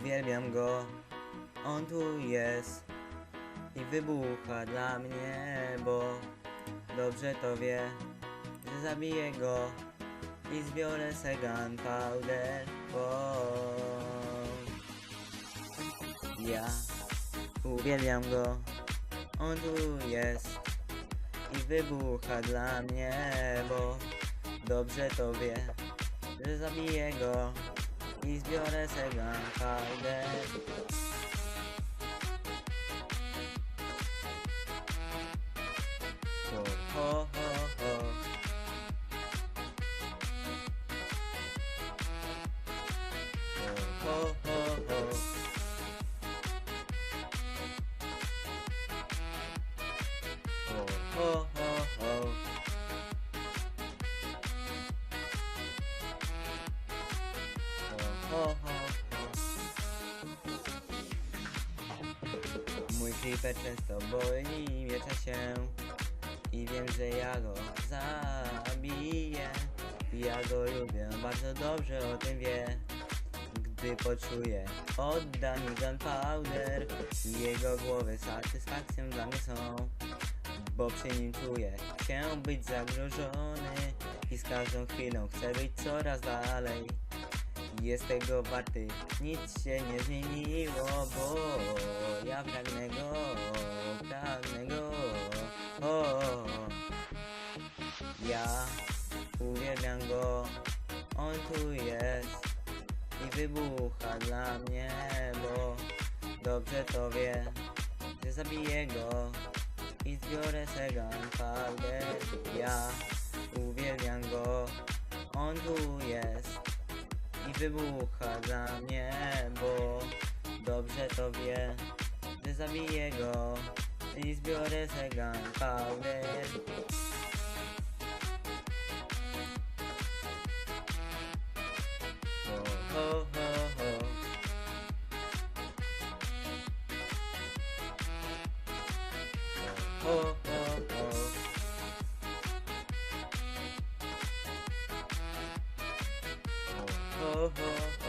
Uwielbiam go, on tu jest i wybucha dla mnie, bo dobrze to wie, że zabiję go i zbiorę se gunpowder, bo ja uwielbiam go, on tu jest i wybucha dla mnie, bo dobrze to wie, że zabiję go i zbiorę se gunpowder. Ho, ho, ho, ho. Ho, ho, ho, ho. Ho, ho, ho, ho. Ho. Mój creeper często boi, i wiem, że ja go zabiję. Ja go lubię, bardzo dobrze o tym wie. Gdy poczuję, odda mi gunpowder jego głowy satysfakcją dla mnie są. Bo przy nim czuję się być zagrożony i z każdą chwilą chcę być coraz dalej. Jest tego warty, nic się nie zmieniło, bo ja pragnę go, pragnę go. O, ja uwielbiam go, on tu jest i wybucha dla mnie, bo dobrze to wie, że zabiję go i zbiorę se gunpowder. Ja uwielbiam go, on tu jest i wybucha dla mnie, bo dobrze to wie, że zabiję go i zbiorę se gunpowder. oh, oh, oh. Oh, oh.